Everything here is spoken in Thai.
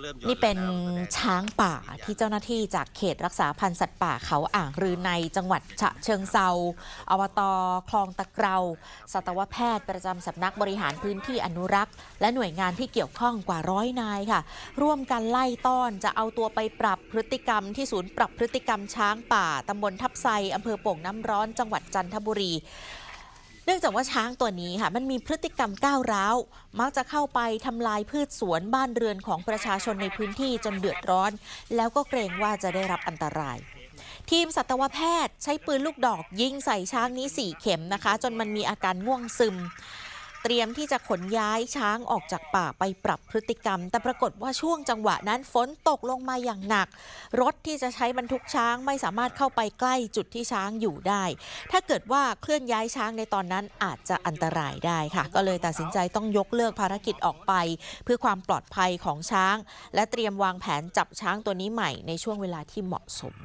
เริ่มหย่อนี่เป็นแล้วแสดงช้างป่าที่เจ้าหน้าที่จากเขตรักษาพันธุ์สัตว์ป่าเขาอ่างรือในจังหวัดฉะเชิงเซาอบตคลองตะเกราสัตวแพทย์ประจำสำนักบริหารพื้นที่อนุรักษ์ และหน่วยงานที่เกี่ยวข้องกว่าร้อยนายค่ะ ร่วมกันไล่ต้อนจะเอาตัวไปปรับพฤติกรรมที่ศูนย์ปรับพฤติกรรมช้างป่าตำบลทับไซอำเภอโป่งน้ำร้อนจังหวัดจันทบุรี เนื่องจากว่าช้างตัวนี้ค่ะมันมีพฤติกรรมก้าวร้าว มักจะเข้าไปทำลายพืชสวนบ้านเรือนของประชาชนในพื้นที่จนเดือดร้อน แล้วก็เกรงว่าจะได้รับอันตราย ทีมสัตวแพทย์ใช้ปืนลูกดอกยิงใส่ช้างนี้ 4 เข็มนะคะ จนมันมีอาการง่วงซึม เตรียมที่จะขนย้ายช้างออกจากป่าไปปรับพฤติกรรม แต่ปรากฏว่าช่วงจังหวะนั้นฝนตกลงมาอย่างหนัก รถที่จะใช้บรรทุกช้างไม่สามารถเข้าไปใกล้จุดที่ช้างอยู่ได้ ถ้าเกิดว่าเคลื่อนย้ายช้างในตอนนั้นอาจจะอันตรายได้ค่ะ ก็เลยตัดสินใจต้องยกเลิกภารกิจออกไป เพื่อความปลอดภัยของช้าง และเตรียมวางแผนจับช้างตัวนี้ใหม่ในช่วงเวลาที่เหมาะสม